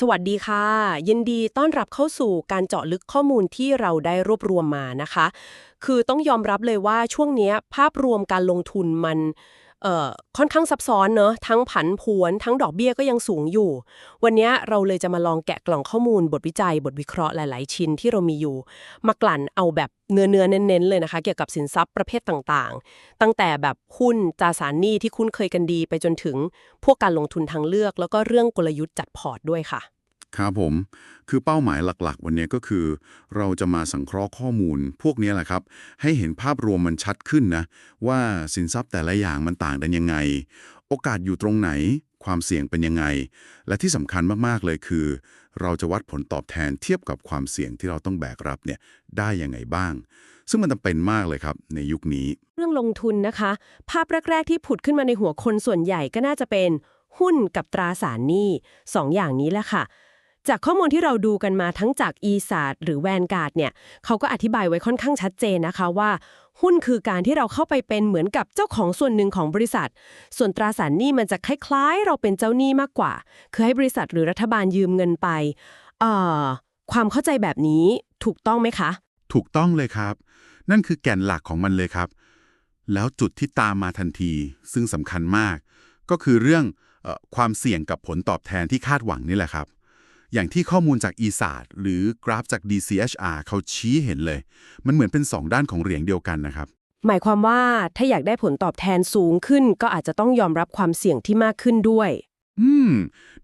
สวัสดีค่ะ ยินดีต้อนรับเข้าสู่การเจาะลึกข้อมูลที่เราได้รวบรวมมานะคะ คือต้องยอมรับเลยว่าช่วงนี้ภาพรวมการลงทุนมัน ค่อนข้างซับซ้อนเนอะทั้งผันผวน ทั้งดอกเบี้ยก็ยังสูงอยู่ วันนี้เราเลยจะมาลองแกะกล่องข้อมูลบทวิจัย บทวิเคราะห์หลาย ๆ ชิ้นที่เรามีอยู่ มากลั่นเอาแบบเนื้อเนื้อเน้น ๆ เลยนะคะ เกี่ยวกับสินทรัพย์ประเภทต่างๆ ตั้งแต่แบบหุ้นตราสารหนี้ที่คุ้นเคยกันดีไปจนถึง พวกการลงทุนทางเลือก แล้วก็เรื่องกลยุทธ์จัดพอร์ตด้วยค่ะ ครับผม คือเป้าหมายหลักๆ วันนี้ก็คือ เราจะมาสังเคราะห์ข้อมูล พวกนี้แหละครับ ให้เห็นภาพรวมมันชัดขึ้นนะ ว่าสินทรัพย์แต่ละอย่างมันต่างกันยังไง โอกาสอยู่ตรงไหน ความเสี่ยงเป็นยังไง และที่สำคัญมากๆเลยคือ เราจะวัดผลตอบแทนเทียบกับความเสี่ยงที่เราต้องแบกรับเนี่ยได้ยังไงบ้าง ซึ่งมันจำเป็นมากเลยครับในยุคนี้ เรื่องลงทุนนะคะ ภาพแรกๆที่ผุดขึ้นมาในหัวคนส่วนใหญ่ก็น่าจะเป็น หุ้นกับตราสารหนี้สองอย่างนี้แหละค่ะ จากข้อมูลที่เราดูกันมาทั้งจาก e s a t หรือแวนการ์ดเนี่ยเขาก็อธิบายไว้ค่อนข้างชัดเจนนะคะว่า หุ้นคือการที่เราเข้าไปเป็นเหมือนกับเจ้าของส่วนหนึ่งของบริษัท ส่วนตราสารหนี้มันจะคล้ายๆ เราเป็นเจ้าหนี้มากกว่า คือให้บริษัทหรือรัฐบาลยืมเงินไปเอ่อความเข้าใจแบบนี้ถูกต้องไหมคะ ถูกต้องเลยครับ นั่นคือแก่นหลักของมันเลยครับ แล้วจุดที่ตามมาทันที ซึ่งสำคัญมาก ก็คือเรื่องเออความเสี่ยงกับผลตอบแทนที่คาดหวังนี่แหละครับ อย่างที่ข้อมูลจาก e s a t หรือกราฟจาก DCHR เขาชี้เห็นเลย มันเหมือนเป็นสองด้านของเหรียญเดียวกันนะครับ หมายความว่าถ้าอยากได้ผลตอบแทนสูงขึ้น ก็อาจจะต้องยอมรับความเสี่ยงที่มากขึ้นด้วย อืม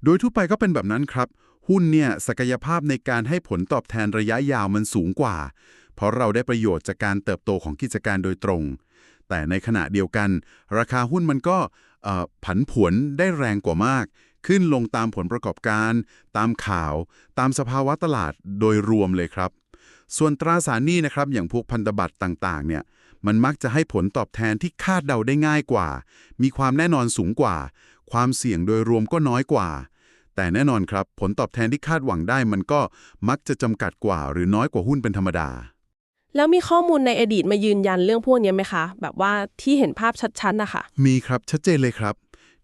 โดยทั่วไปก็เป็นแบบนั้นครับ หุ้นเนี่ยศักยภาพในการให้ผลตอบแทนระยะยาวมันสูงกว่า เพราะเราได้ประโยชน์จากการเติบโตของกิจการโดยตรง แต่ในขณะเดียวกัน ราคาหุ้นมันก็เอ่อผันผวนได้แรงกว่ามาก ขึ้นลงตามผลประกอบการ ตามข่าว ตามสภาวะตลาดโดยรวมเลยครับ ส่วนตราสารหนี้นะครับ อย่างพวกพันธบัตรต่างๆ เนี่ยมันมักจะให้ผลตอบแทนที่คาดเดาได้ง่ายกว่า มีความแน่นอนสูงกว่า ความเสี่ยงโดยรวมก็น้อยกว่า แต่แน่นอนครับ ผลตอบแทนที่คาดหวังได้มันก็มักจะจำกัดกว่า หรือน้อยกว่าหุ้นเป็นธรรมดา แล้วมีข้อมูลในอดีตมายืนยันเรื่องพวกนี้ไหมคะ แบบว่าที่เห็นภาพชัดๆนะคะมีครับชัดเจนเลยครับ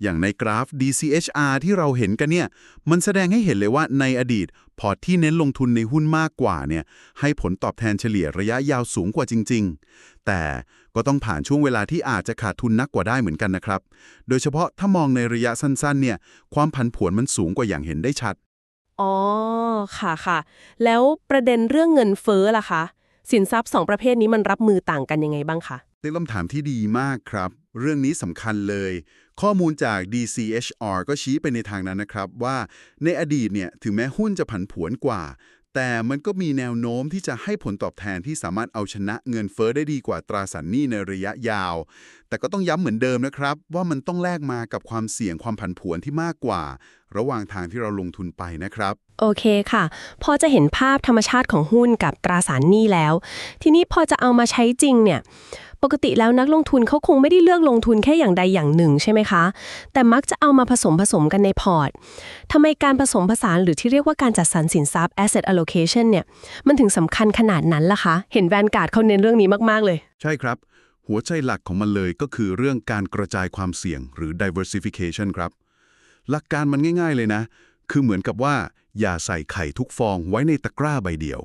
อย่างในกราฟ DCHR ที่เราเห็นกันเนี่ย มันแสดงให้เห็นเลยว่าในอดีต พอร์ตที่เน้นลงทุนในหุ้นมากกว่าเนี่ย ให้ผลตอบแทนเฉลี่ยระยะยาวสูงกว่าจริง ๆ แต่ก็ต้องผ่านช่วงเวลาที่อาจจะขาดทุนนักกว่าได้เหมือนกันนะครับ โดยเฉพาะถ้ามองในระยะสั้นๆ เนี่ย ความผันผวนมันสูงกว่าอย่างเห็นได้ชัด อ๋อ ค่ะค่ะ แล้วประเด็นเรื่องเงินเฟ้อล่ะคะ สินทรัพย์สองประเภทนี้มันรับมือต่างกันยังไงบ้างคะเป็นคำถามที่ดีมากครับ เรื่องนี้สำคัญเลย ข้อมูลจาก DCHR ก็ชี้ไปในทางนั้นนะครับว่าในอดีตเนี่ยถึงแม้หุ้นจะผันผวนกว่า แต่มันก็มีแนวโน้มที่จะให้ผลตอบแทนที่สามารถเอาชนะเงินเฟ้อได้ดีกว่าตราสารหนี้ในระยะยาว แต่ก็ต้องย้ำเหมือนเดิมนะครับ ว่ามันต้องแลกมากับความเสี่ยงความผันผวนที่มากกว่า ระหว่างทางที่เราลงทุนไปนะครับ โอเคค่ะ พอจะเห็นภาพธรรมชาติของหุ้นกับตราสารหนี้แล้ว ทีนี้พอจะเอามาใช้จริงเนี่ยปกติแล้วนักลงทุนเขาคงไม่ได้เลือกลงทุนแค่อย่างใดอย่างหนึ่งใช่ไหมคะ แต่มักจะเอามาผสมผสมกันในพอร์ตทำไมการผสมผสานหรือที่เรียกว่าการจัดสรรสินทรัพย์ asset allocation เนี่ย มันถึงสำคัญขนาดนั้นล่ะคะ เห็นแวนการ์ดเขาเน้นเรื่องนี้มาก ๆ เลย ใช่ครับ หัวใจหลักของมันเลยก็คือเรื่องการกระจายความเสี่ยงหรือ diversification ครับ หลักการมันง่าย ๆ เลยนะ คือเหมือนกับว่า อย่าใส่ไข่ทุกฟองไว้ในตะกร้าใบเดียว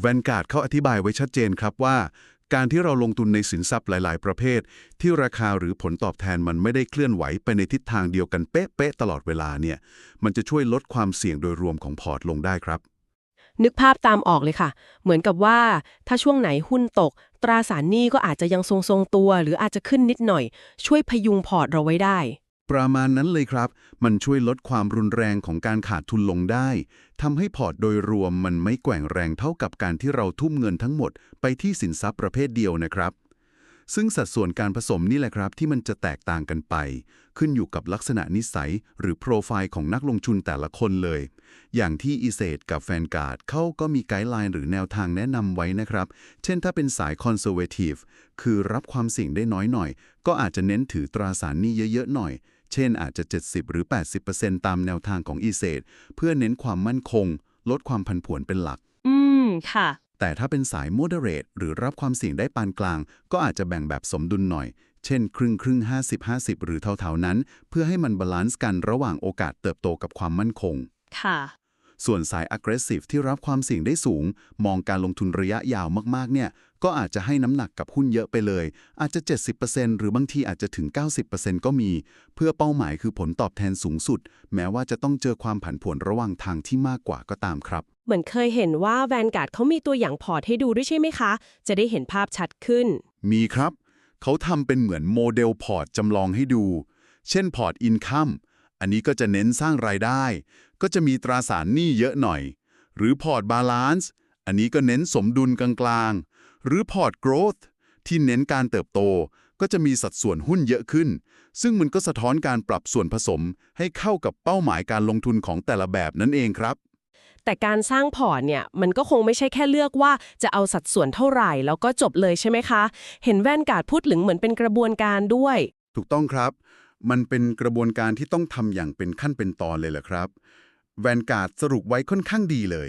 แวนการ์ดเขาอธิบายไว้ชัดเจนครับว่า การที่เราลงทุนในสินทรัพย์หลาย ๆ ประเภท ที่ราคาหรือผลตอบแทนมันไม่ได้เคลื่อนไหวไปในทิศทางเดียวกันเป๊ะๆตลอดเวลาเนี่ย มันจะช่วยลดความเสี่ยงโดยรวมของพอร์ตลงได้ครับนึกภาพตามออกเลยค่ะ เหมือนกับว่าถ้าช่วงไหนหุ้นตก ตราสารหนี้ก็อาจจะยังทรงๆตัว หรืออาจจะขึ้นนิดหน่อย ช่วยพยุงพอร์ตเราไว้ได้ ประมาณนั้นเลยครับ มันช่วยลดความรุนแรงของการขาดทุนลงได้ทำให้พอร์ตโดยรวมมันไม่แกว่งแรงเท่ากับการที่เราทุ่มเงินทั้งหมดไปที่สินทรัพย์ประเภทเดียวนะครับ ซึ่งสัดส่วนการผสมนี่แหละครับที่มันจะแตกต่างกันไป ขึ้นอยู่กับลักษณะนิสัย หรือโปรไฟล์ของนักลงทุนแต่ละคนเลย อย่างที่อีเซดกับแฟนการ์ดเขาก็มีไกด์ไลน์หรือแนวทางแนะนำไว้นะครับ เช่นถ้าเป็นสายคอนเซอร์เวทีฟคือรับความเสี่ยงได้น้อยหน่อย ก็อาจจะเน้นถือตราสารหนี้เยอะๆหน่อย เช่นอาจจะ 70 หรือ 80%ตามแนวทางของอีเซดเพื่อเน้นความมั่นคง ลดความผันผวนเป็นหลัก อืม ค่ะ แต่ถ้าเป็นสาย moderate หรือรับความเสี่ยงได้ปานกลาง ก็อาจจะแบ่งแบบสมดุลหน่อย เช่น ครึ่งครึ่ง50 50 หรือเท่าๆนั้น เพื่อให้มันบาลานซ์กันระหว่างโอกาสเติบโตกับความมั่นคง ค่ะ ส่วนสาย aggressive ที่รับความเสี่ยงได้สูง มองการลงทุนระยะยาวมากๆ เนี่ย ก็อาจจะให้น้ำหนักกับหุ้นเยอะไปเลย อาจจะ 70%หรือบางทีอาจจะถึง 90%ก็มี เพื่อเป้าหมายคือผลตอบแทนสูงสุด แม้ว่าจะต้องเจอความผันผวนระหว่างทางที่มากกว่าก็ตามครับ เหมือนเคยเห็นว่าแวนการ์ดเขามีตัวอย่างพอร์ตให้ดูด้วยใช่ไหมคะ จะได้เห็นภาพชัดขึ้น มีครับ เขาทำเป็นเหมือนโมเดลพอร์ตจำลองให้ดู เช่นพอร์ตอินคัมอันนี้ก็จะเน้นสร้างรายได้ ก็จะมีตราสารหนี้เยอะหน่อย หรือพอร์ตบาลานซ์อันนี้ก็เน้นสมดุลกลางๆ หรือพอร์ต growth ที่เน้นการเติบโตก็จะมีสัดส่วนหุ้นเยอะขึ้น ซึ่งมันก็สะท้อนการปรับส่วนผสมให้เข้ากับเป้าหมายการลงทุนของแต่ละแบบนั่นเองครับ แต่การสร้างพอร์ตเนี่ยมันก็คงไม่ใช่แค่เลือกว่าจะเอาสัดส่วนเท่าไหร่ แล้วก็จบเลยใช่ไหมคะ เห็นแว่นการ์ดพูดถึงเหมือนเป็นกระบวนการด้วย ถูกต้องครับ มันเป็นกระบวนการที่ต้องทำอย่างเป็นขั้นเป็นตอนเลยเหรอครับ แวนการ์ดสรุปไว้ค่อนข้างดีเลย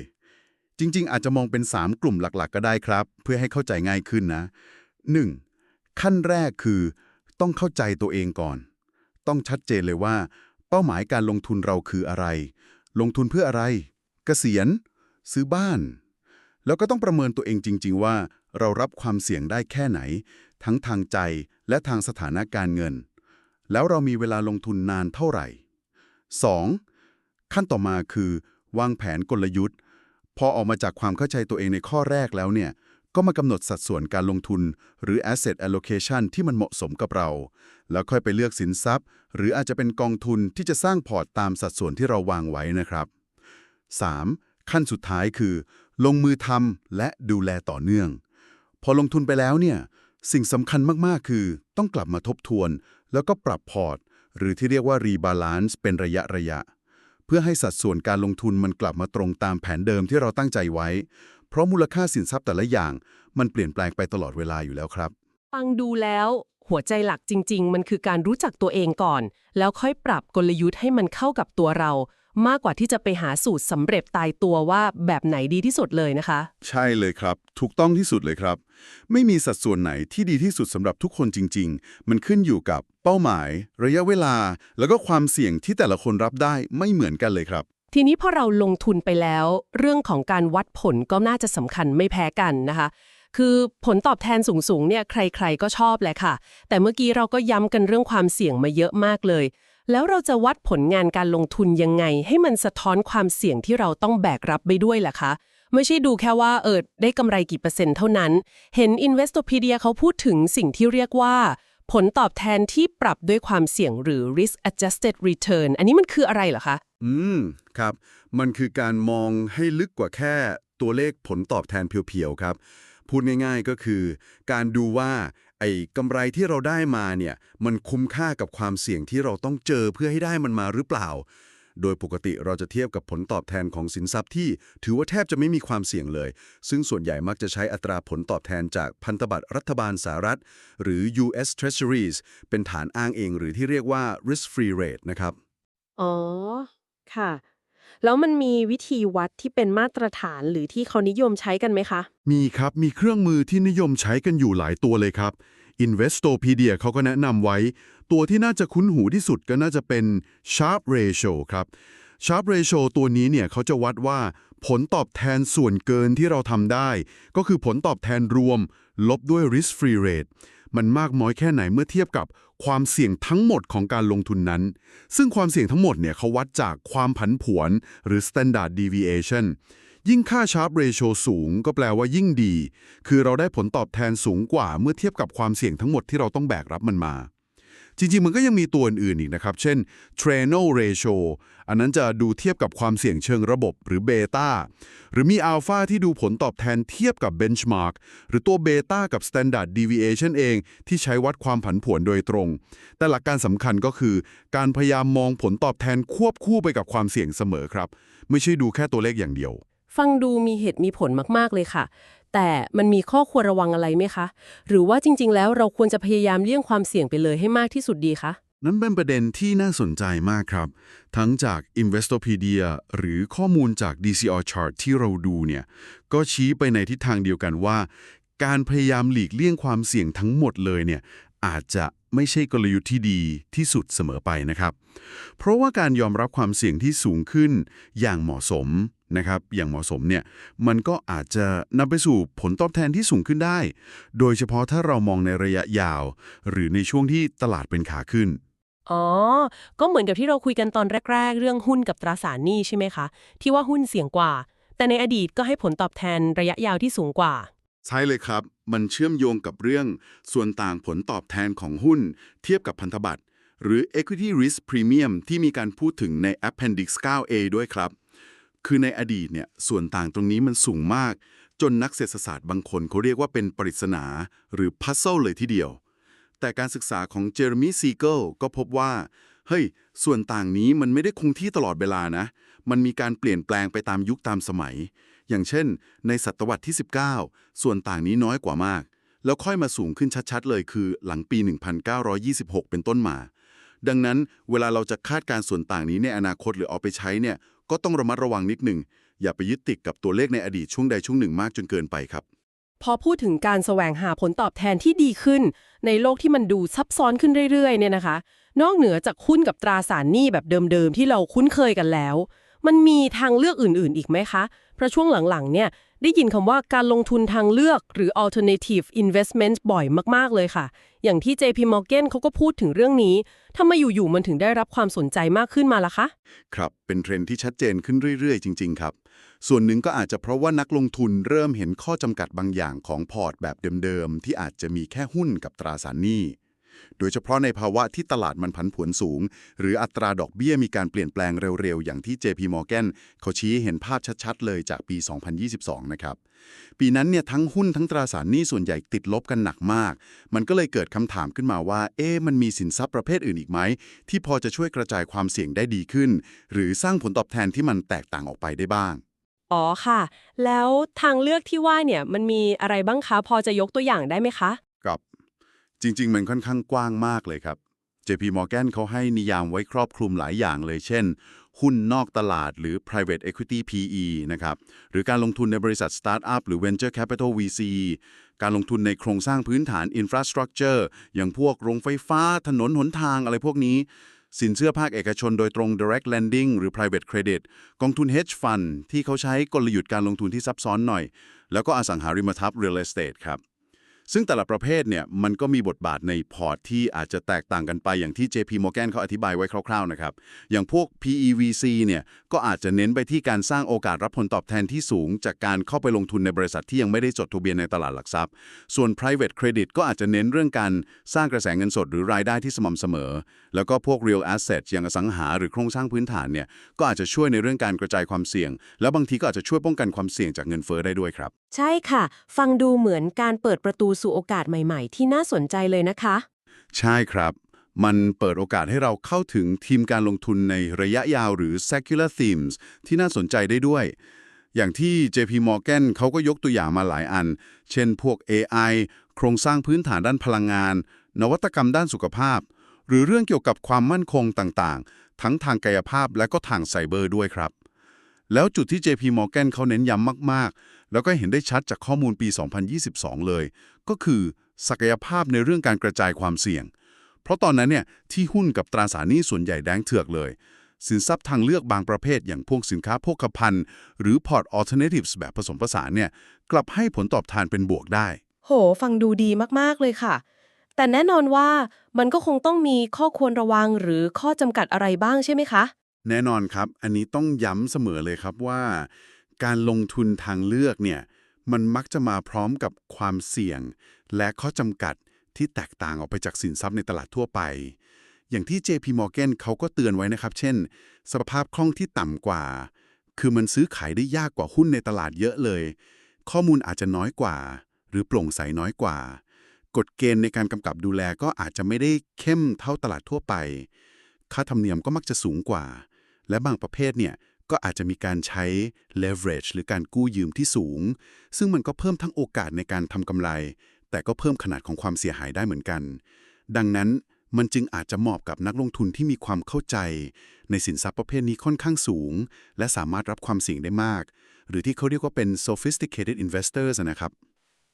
จริง ๆ อาจจะมองเป็น 3 กลุ่มหลักๆ ก็ได้ครับ เพื่อให้เข้าใจง่ายขึ้นนะ 1. ขั้นแรกคือ ต้องเข้าใจตัวเองก่อน ต้องชัดเจนเลยว่า เป้าหมายการลงทุนเราคืออะไร ลงทุนเพื่ออะไรเกษียณ ซื้อบ้าน แล้วก็ต้องประเมินตัวเองจริง ๆ ว่าเรารับความเสี่ยงได้แค่ไหน ทั้งทางใจและทางสถานะการเงิน แล้วเรามีเวลาลงทุนนานเท่าไหร่ 2. ขั้นต่อมาคือ วางแผนกลยุทธ์ พอออกมาจากความเข้าใจตัวเองในข้อแรกแล้วเนี่ยก็มากำหนดสัดส่วนการลงทุน หรือ asset allocation ที่มันเหมาะสมกับเรา แล้วค่อยไปเลือกสินทรัพย์ หรืออาจจะเป็นกองทุนที่จะสร้างพอร์ตตามสัดส่วนที่เราวางไว้นะครับ 3. ขั้นสุดท้ายคือ ลงมือทำและดูแลต่อเนื่อง พอลงทุนไปแล้วเนี่ยสิ่งสำคัญมากๆ คือ ต้องกลับมาทบทวน แล้วก็ปรับพอร์ต หรือที่เรียกว่ารีบาลานซ์เป็นระยะระยะ เพื่อให้สัดส่วนการลงทุนมันกลับมาตรงตามแผนเดิมที่เราตั้งใจไว้ เพราะมูลค่าสินทรัพย์แต่ละอย่าง มันเปลี่ยนแปลงไปตลอดเวลาอยู่แล้วครับ ฟังดูแล้ว หัวใจหลักจริง ๆ มันคือการรู้จักตัวเองก่อน แล้วค่อยปรับกลยุทธ์ให้มันเข้ากับตัวเรา มากกว่าที่จะไปหาสูตรสำเร็จตายตัวว่าแบบไหนดีที่สุดเลยนะคะ ใช่เลยครับ ถูกต้องที่สุดเลยครับ ไม่มีสัดส่วนไหนที่ดีที่สุดสำหรับทุกคนจริง ๆ มันขึ้นอยู่กับเป้าหมาย ระยะเวลา แล้วก็ความเสี่ยงที่แต่ละคนรับได้ไม่เหมือนกันเลยครับ ทีนี้พอเราลงทุนไปแล้ว เรื่องของการวัดผลก็น่าจะสำคัญไม่แพ้กันนะคะ คือผลตอบแทนสูงๆเนี่ยใครๆก็ชอบแหละค่ะ แต่เมื่อกี้เราก็ย้ำกันเรื่องความเสี่ยงมาเยอะมากเลย แล้วเราจะวัดผลงานการลงทุนยังไง ให้มันสะท้อนความเสี่ยงที่เราต้องแบกรับไปด้วยล่ะคะ ไม่ใช่ดูแค่ว่าเออได้กำไรกี่เปอร์เซ็นต์เท่านั้น เห็น Investopedia เขาพูดถึงสิ่งที่เรียกว่า ผลตอบแทนที่ปรับด้วยความเสี่ยงหรือ risk adjusted return อันนี้มันคืออะไรเหรอคะ อืม ครับ มันคือการมองให้ลึกกว่าแค่ตัวเลขผลตอบแทนเพียวๆครับ พูดง่ายๆก็คือ การดูว่าไอ้กำไรที่เราได้มาเนี่ย มันคุ้มค่ากับความเสี่ยงที่เราต้องเจอเพื่อให้ได้มันมาหรือเปล่า โดยปกติเราจะเทียบกับผลตอบแทนของสินทรัพย์ที่ ถือว่าแทบจะไม่มีความเสี่ยงเลย ซึ่งส่วนใหญ่มักจะใช้อัตราผลตอบแทนจากพันธบัตรรัฐบาลสหรัฐ หรือ US Treasuries เป็นฐานอ้างเองหรือที่เรียกว่า risk free rate นะครับ อ๋อ ค่ะ แล้วมันมีวิธีวัดที่เป็นมาตรฐานหรือที่เขานิยมใช้กันไหมคะ มีครับมีเครื่องมือที่นิยมใช้กันอยู่หลายตัวเลยครับ Investopedia เขาก็แนะนำไว้ ตัวที่น่าจะคุ้นหูที่สุดก็น่าจะเป็น Sharp Ratio ครับ Sharp Ratio ตัวนี้เนี่ยเขาจะวัดว่าผลตอบแทนส่วนเกินที่เราทำได้ ก็คือผลตอบแทนรวม ลบด้วย risk free rate มันมากน้อยแค่ไหนเมื่อเทียบกับความเสี่ยงทั้งหมดของการลงทุนนั้น ซึ่งความเสี่ยงทั้งหมดเนี่ยเขาวัดจากความผันผวนหรือ standard deviation ยิ่งค่า Sharp Ratio สูงก็แปลว่ายิ่งดี คือเราได้ผลตอบแทนสูงกว่าเมื่อเทียบกับความเสี่ยงทั้งหมดที่เราต้องแบกรับมันมา จริง ๆ มันก็ยังมีตัวอื่นๆอีกนะครับ เช่น Treno Ratio อันนั้นจะดูเทียบกับความเสี่ยงเชิงระบบหรือเบต้าหรือมี Alpha ที่ดูผลตอบแทนเทียบกับ Benchmark หรือตัวเบต้ากับ Standard Deviation เอง ที่ใช้วัดความผันผวนโดยตรง แต่หลักการสำคัญก็คือ การพยายามมองผลตอบแทนควบคู่ไปกับความเสี่ยงเสมอครับ ไม่ใช่ดูแค่ตัวเลขอย่างเดียว ฟังดูมีเหตุมีผลมากๆเลยค่ะ แต่มันมีข้อควรระวังอะไรไหมคะ หรือว่าจริง ๆ แล้วเราควรจะพยายามเลี่ยงความเสี่ยงไปเลยให้มากที่สุดดีคะ นั้นเป็นประเด็นที่น่าสนใจมากครับ ทั้งจาก Investopedia หรือข้อมูลจาก DCR Chart ที่เราดูเนี่ย ก็ชี้ไปในทิศทางเดียวกันว่า การพยายามหลีกเลี่ยงความเสี่ยงทั้งหมดเลยเนี่ยอาจจะไม่ใช่กลยุทธ์ที่ดีที่สุดเสมอไปนะครับ เพราะว่าการยอมรับความเสี่ยงที่สูงขึ้นอย่างเหมาะสม นะครับ อย่างเหมาะสมเนี่ย มันก็อาจจะนำไปสู่ผลตอบแทนที่สูงขึ้นได้ โดยเฉพาะถ้าเรามองในระยะยาว หรือในช่วงที่ตลาดเป็นขาขึ้น อ๋อ ก็เหมือนกับที่เราคุยกันตอนแรก ๆ เรื่องหุ้นกับตราสารหนี้ใช่ไหมคะ ที่ว่าหุ้นเสี่ยงกว่า แต่ในอดีตก็ให้ผลตอบแทนระยะยาวที่สูงกว่า ใช่เลยครับ มันเชื่อมโยงกับเรื่อง ส่วนต่างผลตอบแทนของหุ้น เทียบกับพันธบัตรหรือ equity risk premium ที่มีการพูดถึงใน appendix 9a ด้วยครับ คือในอดีตเนี่ยส่วนต่างตรงนี้มันสูงมาก จนนักเศรษฐศาสตร์บางคนเขาเรียกว่าเป็นปริศนา หรือ puzzle เลยทีเดียว แต่การศึกษาของเจอร์มีซีเกิลก็พบว่า เฮ้ย ส่วนต่างนี้มันไม่ได้คงที่ตลอดเวลานะ มันมีการเปลี่ยนแปลงไปตามยุคตามสมัย อย่างเช่น ในศตวรรษที่ 19 ส่วนต่างนี้น้อยกว่ามาก แล้วค่อยมาสูงขึ้นชัดๆ เลยคือหลังปี 1926 เป็นต้นมาดังนั้นเวลาเราจะคาดการณ์ส่วนต่างนี้ในอนาคตหรือเอาไปใช้เนี่ย ก็ต้องระมัดระวังนิดหนึ่ง อย่าไปยึดติดกับตัวเลขในอดีตช่วงใดช่วงหนึ่งมากจนเกินไปครับ พอพูดถึงการแสวงหาผลตอบแทนที่ดีขึ้น ในโลกที่มันดูซับซ้อนขึ้นเรื่อยๆเนี่ยนะคะ นอกเหนือจากหุ้นกับตราสารหนี้แบบเดิมๆที่เราคุ้นเคยกันแล้ว มันมีทางเลือกอื่นๆ อีกไหมคะเพราะช่วงหลังๆเนี่ย ได้ยินคำว่าการลงทุนทางเลือกหรือ alternative investment บ่อยมาก ๆ เลยค่ะ อย่างที่ JP Morgan เขาก็พูดถึงเรื่องนี้ทำไมอยู่ ๆ มันถึงได้รับความสนใจมากขึ้นมาล่ะคะ ครับ เป็นเทรนที่ชัดเจนขึ้นเรื่อย ๆ จริง ๆ ครับ ส่วนหนึ่งก็อาจจะเพราะว่านักลงทุนเริ่มเห็นข้อจำกัดบางอย่างของพอร์ตแบบเดิม ๆ ที่อาจจะมีแค่หุ้นกับตราสารหนี้ โดยเฉพาะในภาวะที่ตลาดมันผันผวนสูง หรืออัตราดอกเบี้ยมีการเปลี่ยนแปลงเร็วๆ อย่างที่ JP Morgan เขาชี้เห็นภาพชัดๆ เลยจากปี 2022 นะครับ ปีนั้นเนี่ยทั้งหุ้นทั้งตราสารหนี้ส่วนใหญ่ติดลบกันหนักมาก มันก็เลยเกิดคำถามขึ้นมาว่า เอ๊ะมันมีสินทรัพย์ประเภทอื่นอีกไหม ที่พอจะช่วยกระจายความเสี่ยงได้ดีขึ้น หรือสร้างผลตอบแทนที่มันแตกต่างออกไปได้บ้างอ๋อค่ะ แล้วทางเลือกที่ว่าเนี่ยมันมีอะไรบ้างคะ พอจะยกตัวอย่างได้ไหมคะ จริง ๆ มันค่อนข้างกว้างมากเลยครับ JP Morgan เขาให้นิยามไว้ครอบคลุมหลายอย่างเลย เช่น หุ้นนอกตลาดหรือ private equity PE นะครับ หรือการลงทุนในบริษัท Startup หรือ Venture Capital VC การลงทุนในโครงสร้างพื้นฐาน Infrastructure อย่างพวกโรงไฟฟ้า ถนนหนทางอะไรพวกนี้ สินเชื่อภาคเอกชนโดยตรง direct lending หรือ private credit กองทุน hedge fund ที่เขาใช้กลยุทธ์การลงทุนที่ซับซ้อนหน่อย แล้วก็อสังหาริมทรัพย์ real estate ครับ ซึ่งแต่ละประเภทเนี่ยมันก็มีบทบาทในพอร์ตที่อาจจะแตกต่างกันไปอย่างที่ JP Morgan เขาอธิบายไว้คร่าวๆนะครับ อย่างพวก PEVC เนี่ยก็อาจจะเน้นไปที่การสร้างโอกาสรับผลตอบแทนที่สูง จากการเข้าไปลงทุนในบริษัทที่ยังไม่ได้จดทะเบียนในตลาดหลักทรัพย์ ส่วน private credit ก็อาจจะเน้นเรื่องการสร้างกระแสเงินสดหรือรายได้ที่สม่ำเสมอ แล้วก็พวก real asset อย่างอสังหาหรือโครงสร้างพื้นฐานเนี่ยก็อาจจะช่วยในเรื่องการกระจายความเสี่ยง แล้วบางทีก็อาจจะช่วยป้องกันความเสี่ยงจากเงินเฟ้อได้ด้วยครับ ใช่ค่ะ ฟังดูเหมือนการเปิดประตูสู่โอกาสใหม่ๆ ที่น่าสนใจเลยนะคะ ใช่ครับ มันเปิดโอกาสให้เราเข้าถึงทีมการลงทุนในระยะยาวหรือ secular themes ที่น่าสนใจได้ด้วย อย่างที่ JP Morgan เขาก็ยกตัวอย่างมาหลายอัน เช่นพวก AI โครงสร้างพื้นฐานด้านพลังงาน นวัตกรรมด้านสุขภาพ หรือเรื่องเกี่ยวกับความมั่นคงต่างๆ ทั้งทางกายภาพและก็ทางไซเบอร์ด้วยครับ แล้วจุดที่ JP Morgan เขาเน้นย้ำมาก ๆ แล้วก็เห็นได้ชัดจากข้อมูลปี 2022 เลย ก็คือศักยภาพในเรื่องการกระจายความเสี่ยง เพราะตอนนั้นเนี่ยที่หุ้นกับตราสารหนี้ส่วนใหญ่แดงเถือกเลย สินทรัพย์ทางเลือกบางประเภทอย่างพวกสินค้าโภคภัณฑ์ หรือ port alternatives แบบผสมผสานเนี่ยกลับให้ผลตอบแทนเป็นบวกได้ โห ฟังดูดีมาก ๆ เลยค่ะ แต่แน่นอนว่ามันก็คงต้องมีข้อควรระวังหรือข้อจำกัดอะไรบ้างใช่ไหมคะ แน่นอนครับ อันนี้ต้องย้ำเสมอเลยครับว่า การลงทุนทางเลือกเนี่ยมันมักจะมาพร้อมกับความเสี่ยง และข้อจำกัดที่แตกต่างออกไปจากสินทรัพย์ในตลาดทั่วไป อย่างที่ JP Morgan เขาก็เตือนไว้นะครับ เช่น สภาพคล่องที่ต่ำกว่า คือมันซื้อขายได้ยากกว่าหุ้นในตลาดเยอะเลย ข้อมูลอาจจะน้อยกว่า หรือโปร่งใสน้อยกว่า กฎเกณฑ์ในการกำกับดูแลก็อาจจะไม่ได้เข้มเท่าตลาดทั่วไป ค่าธรรมเนียมก็มักจะสูงกว่า และบางประเภทเนี่ยก็อาจจะมีการใช้ leverage หรือการกู้ยืมที่สูง ซึ่งมันก็เพิ่มทั้งโอกาสในการทำกำไร แต่ก็เพิ่มขนาดของความเสียหายได้เหมือนกัน ดังนั้นมันจึงอาจจะเหมาะกับนักลงทุนที่มีความเข้าใจ ในสินทรัพย์ประเภทนี้ค่อนข้างสูง และสามารถรับความเสี่ยงได้มาก หรือที่เขาเรียกว่าเป็น sophisticated investors นะครับ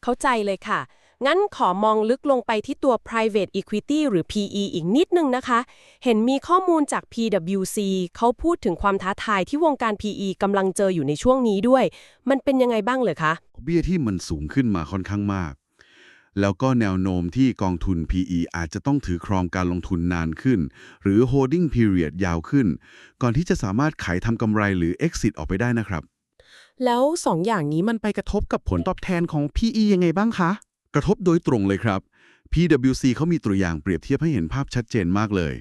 เข้าใจเลยค่ะ งั้นขอมองลึกลงไปที่ตัว private equity หรือ PE อีกนิดนึงนะคะ เห็นมีข้อมูลจาก PwC เขาพูดถึงความท้าทายที่วงการ PE กำลังเจออยู่ในช่วงนี้ด้วย มันเป็นยังไงบ้างเลยคะดอกเบี้ยที่มันสูงขึ้นมาค่อนข้างมาก แล้วก็แนวโน้มที่กองทุน PE อาจจะต้องถือครองการลงทุนนานขึ้น หรือ holding period ยาวขึ้น ก่อนที่จะสามารถขายทำกำไรหรือ exit ออกไปได้นะครับแล้วสองอย่างนี้มันไปกระทบกับผลตอบแทนของ PE ยังไงบ้างคะ กระทบโดยตรงเลยครับ PwC เขามีตัวอย่างเปรียบเทียบให้เห็นภาพชัดเจนมากเลย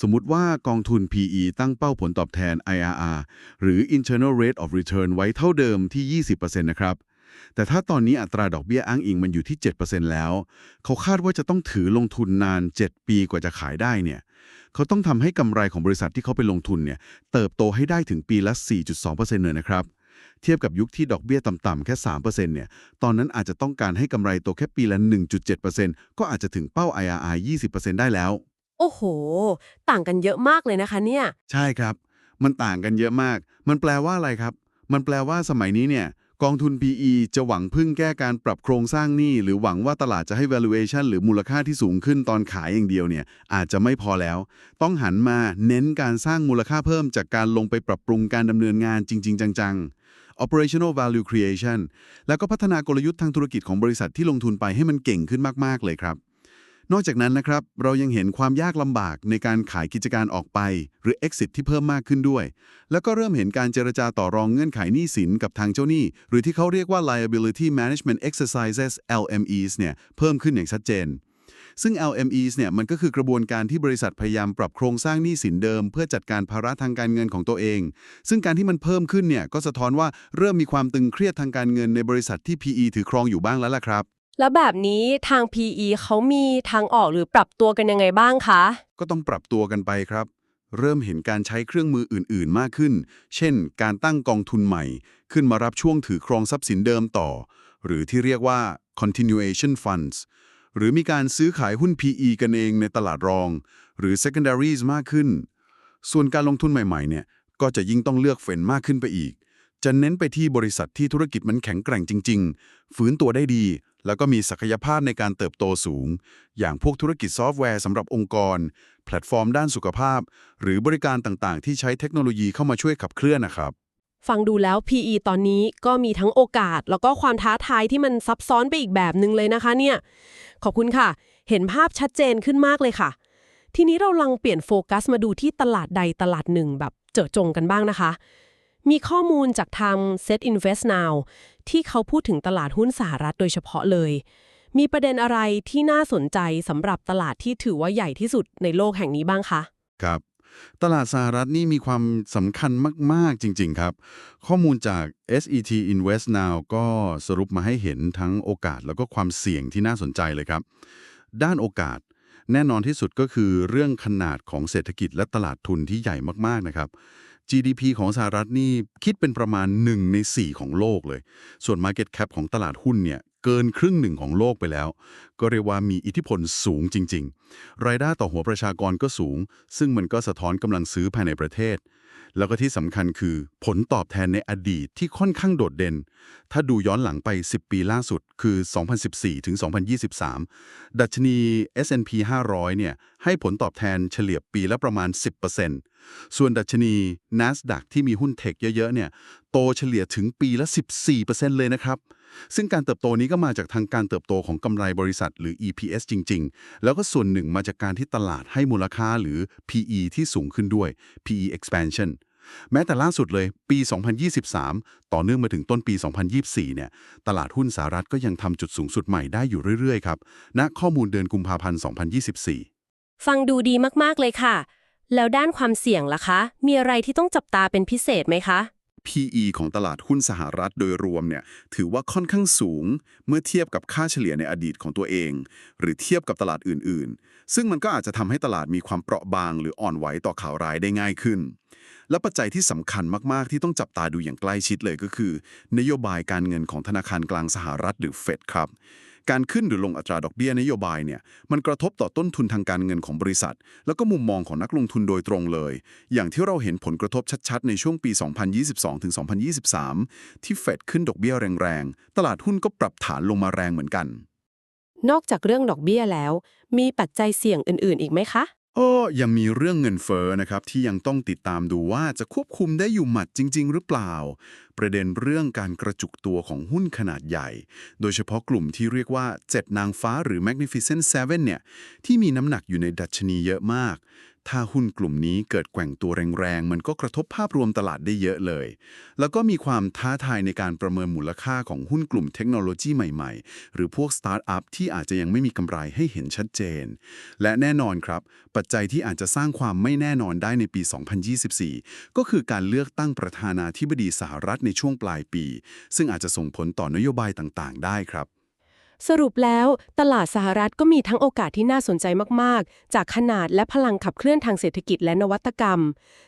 สมมุติว่ากองทุน PE ตั้งเป้าผลตอบแทน IRR หรือ Internal Rate of Return ไว้เท่าเดิมที่ 20%นะครับแต่ถ้าตอนนี้อัตราดอกเบี้ยอ้างอิงมันอยู่ที่ 7%แล้ว เขาคาดว่าจะต้องถือลงทุนนาน 7 ปีกว่าจะขายได้เนี่ย เขาต้องทำให้กำไรของบริษัทที่เขาไปลงทุนเนี่ย เติบโตให้ได้ถึงปีละ 4.2%เลยนะครับ เทียบกับยุคที่ดอกเบี้ยต่ำๆแค่ 3%เนี่ย ตอนนั้นอาจจะต้องการให้กำไรโตแค่ปีละ 1.7%ก็อาจจะถึงเป้า IRR 20%ได้แล้ว โอ้โห ต่างกันเยอะมากเลยนะคะเนี่ย ใช่ครับ มันต่างกันเยอะมาก มันแปลว่าอะไรครับ มันแปลว่าสมัยนี้เนี่ยกองทุน PE จะหวังพึ่งแก้การปรับโครงสร้างหนี้ หรือหวังว่าตลาดจะให้ valuation หรือมูลค่าที่สูงขึ้นตอนขายอย่างเดียวเนี่ยอาจจะไม่พอแล้ว ต้องหันมาเน้นการสร้างมูลค่าเพิ่มจากการลงไปปรับปรุงการดำเนินงานจริง ๆ จัง ๆ operational value creation แล้วก็พัฒนากลยุทธ์ทางธุรกิจของบริษัทที่ลงทุนไปให้มันเก่งขึ้นมาก ๆ เลยครับนอกจากนั้นนะครับ เรายังเห็นความยากลำบากในการขายกิจการออกไป หรือ exit ที่เพิ่มมากขึ้นด้วย แล้วก็เริ่มเห็นการเจรจาต่อรองเงื่อนไขหนี้สินกับทางเจ้าหนี้ หรือที่เขาเรียกว่า liability management exercises LMEs เนี่ย เพิ่มขึ้นอย่างชัดเจน ซึ่ง LMEs เนี่ยมันก็คือกระบวนการที่บริษัทพยายามปรับโครงสร้างหนี้สินเดิม เพื่อจัดการภาระทางการเงินของตัวเอง ซึ่งการที่มันเพิ่มขึ้นเนี่ยก็สะท้อนว่าเริ่มมีความตึงเครียดทางการเงินในบริษัทที่ PE ถือครองอยู่บ้างแล้วล่ะครับ แล้วแบบนี้ทาง PE เขามีทางออกหรือปรับตัวกันยังไงบ้างคะ ก็ต้องปรับตัวกันไปครับ เริ่มเห็นการใช้เครื่องมืออื่น ๆ มากขึ้น เช่น การตั้งกองทุนใหม่ ขึ้นมารับช่วงถือครองทรัพย์สินเดิมต่อ หรือที่เรียกว่า continuation funds หรือมีการซื้อขายหุ้น PE กันเองในตลาดรอง หรือ secondaries มากขึ้น ส่วนการลงทุนใหม่ๆ เนี่ยก็จะยิ่งต้องเลือกเฟ้นมากขึ้นไปอีก จะเน้นไปที่บริษัทที่ธุรกิจมันแข็งแกร่งจริงๆฟื้นตัวได้ดี แล้วก็มีศักยภาพในการเติบโตสูง อย่างพวกธุรกิจซอฟต์แวร์สำหรับองค์กร แพลตฟอร์มด้านสุขภาพ หรือบริการต่างๆ ที่ใช้เทคโนโลยีเข้ามาช่วยขับเคลื่อนนะครับ ฟังดูแล้ว PE ตอนนี้ก็มีทั้งโอกาส แล้วก็ความท้าทายที่มันซับซ้อนไปอีกแบบหนึ่งเลยนะคะเนี่ย ขอบคุณค่ะ เห็นภาพชัดเจนขึ้นมากเลยค่ะ ทีนี้เราลังเปลี่ยนโฟกัสมาดูที่ตลาดใดตลาดหนึ่งแบบเจาะจงกันบ้างนะคะ มีข้อมูลจากทาง Set Invest Now ที่เขาพูดถึงตลาดหุ้นสหรัฐโดยเฉพาะเลย มีประเด็นอะไรที่น่าสนใจสำหรับตลาดที่ถือว่าใหญ่ที่สุดในโลกแห่งนี้บ้างคะ ครับ ตลาดสหรัฐนี่มีความสำคัญมาก ๆ จริง ๆ ครับ ข้อมูลจาก SET Invest Now ก็สรุปมาให้เห็นทั้งโอกาสแล้วก็ความเสี่ยงที่น่าสนใจเลยครับ ด้านโอกาสแน่นอนที่สุดก็คือเรื่องขนาดของเศรษฐกิจและตลาดทุนที่ใหญ่มาก ๆ นะครับ GDP ของสหรัฐนี่คิดเป็นประมาณ 1 ใน 4 ของโลกเลย ส่วน Market Cap ของตลาดหุ้นเนี่ย เกินครึ่งหนึ่งของโลกไปแล้ว ก็เรียกว่ามีอิทธิพลสูงจริง ๆ รายได้ต่อหัวประชากรก็สูง ซึ่งมันก็สะท้อนกำลังซื้อภายในประเทศ แล้วก็ที่สำคัญคือผลตอบแทนในอดีตที่ค่อนข้างโดดเด่น ถ้าดูย้อนหลังไป 10 ปีล่าสุดคือ 2014 ถึง 2023 ดัชนี S&P 500 เนี่ยให้ผลตอบแทนเฉลี่ยปีละประมาณ 10%ส่วนดัชนี NASDAQ ที่มีหุ้นเทคเยอะๆ เนี่ยโตเฉลี่ยถึงปีละ 14%เลยนะครับ ซึ่งการเติบโตนี้ก็มาจากทางการเติบโตของกำไรบริษัทหรือ EPS จริง ๆ แล้วก็ส่วนหนึ่งมาจากการที่ตลาดให้มูลค่าหรือ PE ที่สูงขึ้นด้วย PE expansion แม้แต่ล่าสุดเลยปี 2023 ต่อเนื่องมาถึงต้นปี 2024 เนี่ย ตลาดหุ้นสหรัฐก็ยังทำจุดสูงสุดใหม่ได้อยู่เรื่อย ๆ ครับณข้อมูลเดือนกุมภาพันธ์ 2024 ฟังดูดีมากๆเลยค่ะ แล้วด้านความเสี่ยงล่ะคะ มีอะไรที่ต้องจับตาเป็นพิเศษไหมคะ PE ของตลาดหุ้นสหรัฐโดยรวมเนี่ยถือว่าค่อนข้างสูง เมื่อเทียบกับค่าเฉลี่ยในอดีตของตัวเอง หรือเทียบกับตลาดอื่นๆ ซึ่งมันก็อาจจะทำให้ตลาดมีความเปราะบาง หรืออ่อนไหวต่อข่าวร้ายได้ง่ายขึ้น และปัจจัยที่สำคัญมากๆ ที่ต้องจับตาดูอย่างใกล้ชิดเลยก็คือ นโยบายการเงินของธนาคารกลางสหรัฐหรือเฟดครับการขึ้นหรือลงอัตราดอกเบี้ยนโยบายเนี่ยมันกระทบต่อต้นทุนทางการเงินของบริษัท แล้วก็มุมมองของนักลงทุนโดยตรงเลย อย่างที่เราเห็นผลกระทบชัดๆ ในช่วงปี 2022ถึง2023 ที่เฟดขึ้นดอกเบี้ยแรงๆ ตลาดหุ้นก็ปรับฐานลงมาแรงเหมือนกัน นอกจากเรื่องดอกเบี้ยแล้ว มีปัจจัยเสี่ยงอื่นๆ อีกไหมคะ ก็ยังมีเรื่องเงินเฟ้อนะครับที่ยังต้องติดตามดูว่าจะควบคุมได้อยู่หมัดจริง ๆ หรือเปล่า ประเด็นเรื่องการกระจุกตัวของหุ้นขนาดใหญ่ โดยเฉพาะกลุ่มที่เรียกว่า 7 นางฟ้าหรือ Magnificent Seven เนี่ยที่มีน้ำหนักอยู่ในดัชนีเยอะมาก ถ้าหุ้นกลุ่มนี้เกิดแกว่งตัวแรงๆ มันก็กระทบภาพรวมตลาดได้เยอะเลย แล้วก็มีความท้าทายในการประเมินมูลค่าของหุ้นกลุ่มเทคโนโลยีใหม่ๆ หรือพวกสตาร์ทอัพที่อาจจะยังไม่มีกำไรให้เห็นชัดเจน และแน่นอนครับ ปัจจัยที่อาจจะสร้างความไม่แน่นอนได้ในปี 2024 ก็คือการเลือกตั้งประธานาธิบดีสหรัฐในช่วงปลายปี ซึ่งอาจจะส่งผลต่อนโยบายต่างๆ ได้ครับ สรุปแล้วตลาดสหรัฐก็มีทั้งโอกาสที่น่าสนใจมาก ๆ จากขนาดและพลังขับเคลื่อนทางเศรษฐกิจและนวัตกรรม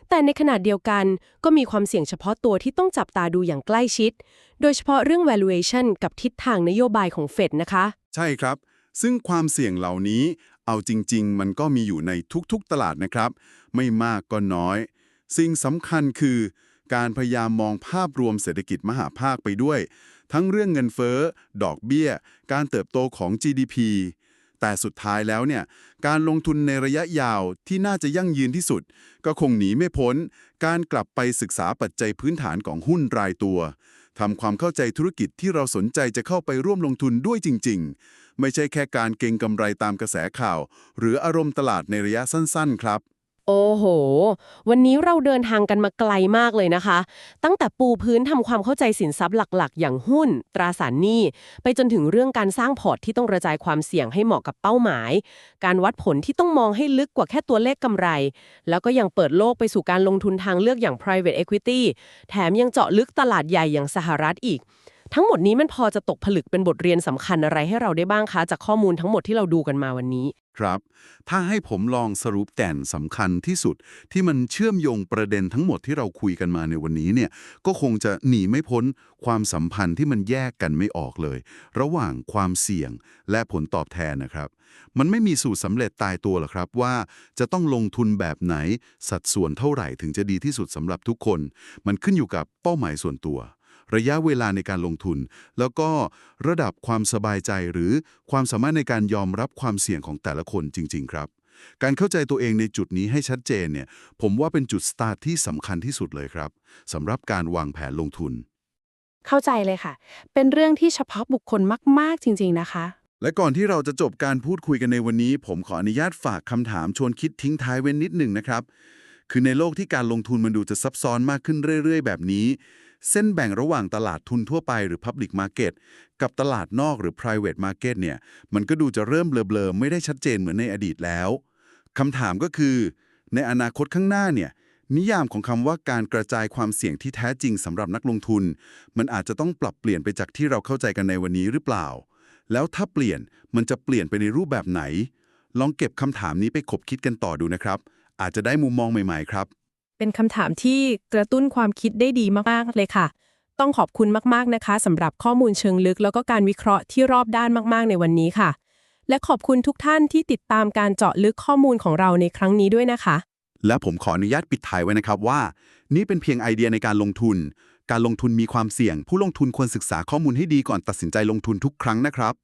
แต่ในขณะเดียวกันก็มีความเสี่ยงเฉพาะตัวที่ต้องจับตาดูอย่างใกล้ชิด โดยเฉพาะเรื่อง valuation กับทิศทางนโยบายของเฟดนะคะ ใช่ครับ ซึ่งความเสี่ยงเหล่านี้ เอาจริง ๆ มันก็มีอยู่ในทุกๆตลาดนะครับ ไม่มากก็น้อย สิ่งสำคัญคือ การพยายามมองภาพรวมเศรษฐกิจมหาภาคไปด้วย ทั้งเรื่องเงินเฟ้อ ดอกเบี้ย การเติบโตของ GDP แต่สุดท้ายแล้วเนี่ย การลงทุนในระยะยาวที่น่าจะยั่งยืนที่สุด ก็คงหนีไม่พ้น การกลับไปศึกษาปัจจัยพื้นฐานของหุ้นรายตัวทำความเข้าใจธุรกิจที่เราสนใจจะเข้าไปร่วมลงทุนด้วยจริง ๆ ไม่ใช่แค่การเก็งกำไรตามกระแสข่าว หรืออารมณ์ตลาดในระยะสั้น ๆ ครับ โอ้โห วันนี้เราเดินทางกันมาไกลมากเลยนะคะ ตั้งแต่ปูพื้นทำความเข้าใจสินทรัพย์หลักๆ อย่างหุ้น ตราสารหนี้ ไปจนถึงเรื่องการสร้างพอร์ตที่ต้องกระจายความเสี่ยงให้เหมาะกับเป้าหมาย การวัดผลที่ต้องมองให้ลึกกว่าแค่ตัวเลขกำไร แล้วก็ยังเปิดโลกไปสู่การลงทุนทางเลือกอย่าง private equity แถมยังเจาะลึกตลาดใหญ่อย่างสหรัฐอีก ทั้งหมดนี้มันพอจะตกผลึกเป็นบทเรียนสำคัญอะไรให้เราได้บ้างคะ จากข้อมูลทั้งหมดที่เราดูกันมาวันนี้ ครับ ถ้าให้ผมลองสรุปแต่นสำคัญที่สุด ที่มันเชื่อมโยงประเด็นทั้งหมดที่เราคุยกันมาในวันนี้เนี่ยก็คงจะหนีไม่พ้นความสัมพันธ์ที่มันแยกกันไม่ออกเลย ระหว่างความเสี่ยงและผลตอบแทนนะครับ มันไม่มีสูตรสำเร็จตายตัวหรอกครับว่าจะต้องลงทุนแบบไหนสัดส่วนเท่าไหร่ถึงจะดีที่สุดสำหรับทุกคน มันขึ้นอยู่กับเป้าหมายส่วนตัว ระยะเวลาในการลงทุน แล้วก็ระดับความสบายใจหรือความสามารถในการยอมรับความเสี่ยงของแต่ละคนจริง ๆ ครับการเข้าใจตัวเองในจุดนี้ให้ชัดเจนเนี่ย ผมว่าเป็นจุดสตาร์ทที่สำคัญที่สุดเลยครับสำหรับการวางแผนลงทุน เข้าใจเลยค่ะ เป็นเรื่องที่เฉพาะบุคคลมาก ๆ จริง ๆ นะคะ และก่อนที่เราจะจบการพูดคุยกันในวันนี้ ผมขออนุญาตฝากคำถามชวนคิดทิ้งท้ายไว้นิดหนึ่งนะครับ คือในโลกที่การลงทุนมันดูจะซับซ้อนมากขึ้นเรื่อย ๆ แบบนี้ เส้นแบ่งระหว่างตลาดทุนทั่วไปหรือ Public Market กับตลาดนอกหรือ Private Market เนี่ย มันก็ดูจะเริ่มเบลอๆ ไม่ได้ชัดเจนเหมือนในอดีตแล้วคำถามก็คือ ในอนาคตข้างหน้าเนี่ย นิยามของคำว่าการกระจายความเสี่ยงที่แท้จริงสำหรับนักลงทุน มันอาจจะต้องปรับเปลี่ยนไปจากที่เราเข้าใจกันในวันนี้หรือเปล่า แล้วถ้าเปลี่ยนมันจะเปลี่ยนไปในรูปแบบไหน ลองเก็บคำถามนี้ไปคบคิดกันต่อดูนะครับ อาจจะได้มุมมองใหม่ ๆ ครับ เป็นคำถามที่กระตุ้นความคิดได้ดีมากๆเลยค่ะ ต้องขอบคุณมากๆนะคะสำหรับข้อมูลเชิงลึก แล้วก็การวิเคราะห์ที่รอบด้านมาก ๆ ในวันนี้ค่ะ และขอบคุณทุกท่านที่ติดตามการเจาะลึกข้อมูลของเราในครั้งนี้ด้วยนะคะ และผมขออนุญาตปิดท้ายไว้นะครับว่า นี่เป็นเพียงไอเดียในการลงทุน การลงทุนมีความเสี่ยง ผู้ลงทุนควรศึกษาข้อมูลให้ดีก่อนตัดสินใจลงทุนทุกครั้งนะครับ